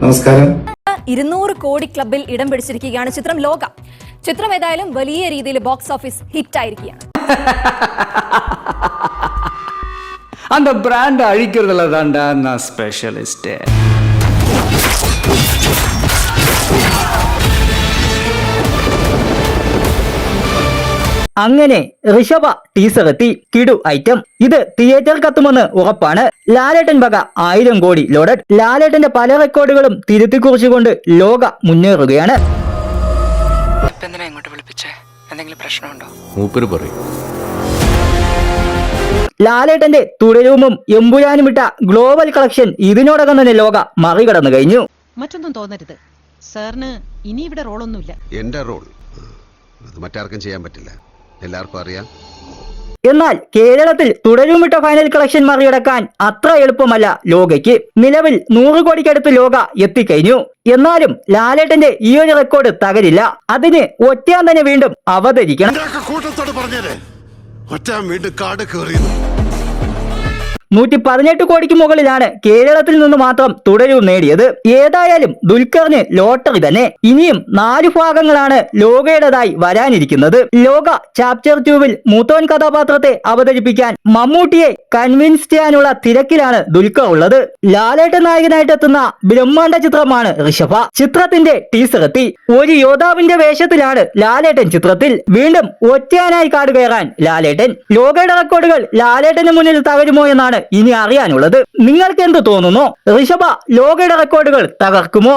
നമസ്കാരം ഇരുന്നൂറ് കോടി ക്ലബിൽ ഇടം പിടിച്ചിരിക്കുകയാണ് ചിത്രം ലോക ചിത്രം ഏതായാലും വലിയ രീതിയിൽ ബോക്സ് ഓഫീസ് ഹിറ്റ് ആയിരിക്കുകയാണ് அந்த பிராண்ட் அழிக்கிறதுல தான்டா நான் ஸ்பெஷலிஸ்ட்டு അങ്ങനെ ഋഷഭ ടീസർ എത്തി. കിടു ഐറ്റം ഇത് തിയേറ്റർ കത്തുമെന്ന് ഉറപ്പാണ്. ലാലേട്ടൻ വക ആയിരം കോടി ലോഡഡ് ലാലേട്ടന്റെ പല റെക്കോർഡുകളും തിരുത്തി കുറിച്ചുകൊണ്ട് ലോക മുന്നേറുകയാണ്. എന്തെങ്കിലും പ്രശ്നമുണ്ടോ? മൂപ്പര് പറയും. ലാലേട്ടന്റെ തുടരൂമും എമ്പുരാനും ഇട്ട ഗ്ലോബൽ കളക്ഷൻ ഇതിനോടകം തന്നെ ലോക മറികടന്നു കഴിഞ്ഞു. മറ്റൊന്നും തോന്നരുത്. സാറിന് ഇനി ഇവിടെ റോളൊന്നുമില്ല എന്റെ റോൾ അത് മറ്റാർക്കും ചെയ്യാൻ പറ്റില്ല. എല്ലാവർക്കും അറിയാം. എന്നാൽ കേരളത്തിൽ തുടരും തുടരുമിട്ട ഫൈനൽ കളക്ഷൻ മറികടക്കാൻ അത്ര എളുപ്പമല്ല ലോകയ്ക്ക്. നിലവിൽ നൂറ് കോടിക്കടുത്ത് ലോക എത്തിക്കഴിഞ്ഞു. എന്നാലും ലാലേട്ടന്റെ ഈ ഒരു റെക്കോർഡ് തകരില്ല. അതിന് ഒറ്റാൻ തന്നെ വീണ്ടും അവതരിക്കണം. വീണ്ടും കാട് കയറിയെന്ന് നൂറ്റി പതിനെട്ട് കോടിക്ക് മുകളിലാണ് കേരളത്തിൽ നിന്ന് മാത്രം തുടരും നേടിയത്. ഏതായാലും ദുൽഖറിന് ലോട്ടറി തന്നെ. ഇനിയും നാല് ഭാഗങ്ങളാണ് ലോകയുടേതായി വരാനിരിക്കുന്നത്. ലോക ചാപ്റ്റർ ടൂവിൽ മൂത്തോൻ കഥാപാത്രത്തെ അവതരിപ്പിക്കാൻ മമ്മൂട്ടിയെ കൺവിൻസ് ചെയ്യാനുള്ള തിരക്കിലാണ് ദുൽഖർ ഉള്ളത്. ലാലേട്ട നായകനായിട്ട് എത്തുന്ന ബ്രഹ്മാണ്ഡ ചിത്രമാണ് ഋഷഭ. ചിത്രത്തിന്റെ ടീസർ എത്തി. ഒരു യോദ്ധാവിന്റെ വേഷത്തിലാണ് ലാലേട്ടൻ ചിത്രത്തിൽ. വീണ്ടും ഒറ്റയാനായി കാട് കയറാൻ ലാലേട്ടൻ. ലോകയുടെ റെക്കോർഡുകൾ ലാലേട്ടന് മുന്നിൽ തകരുമോ എന്നാണ് ഇനി അറിയാനുള്ളത് നിങ്ങൾക്ക് എന്ത് തോന്നുന്നു? ഋഷഭ ലോകയുടെ റെക്കോർഡുകൾ തകർക്കുമോ?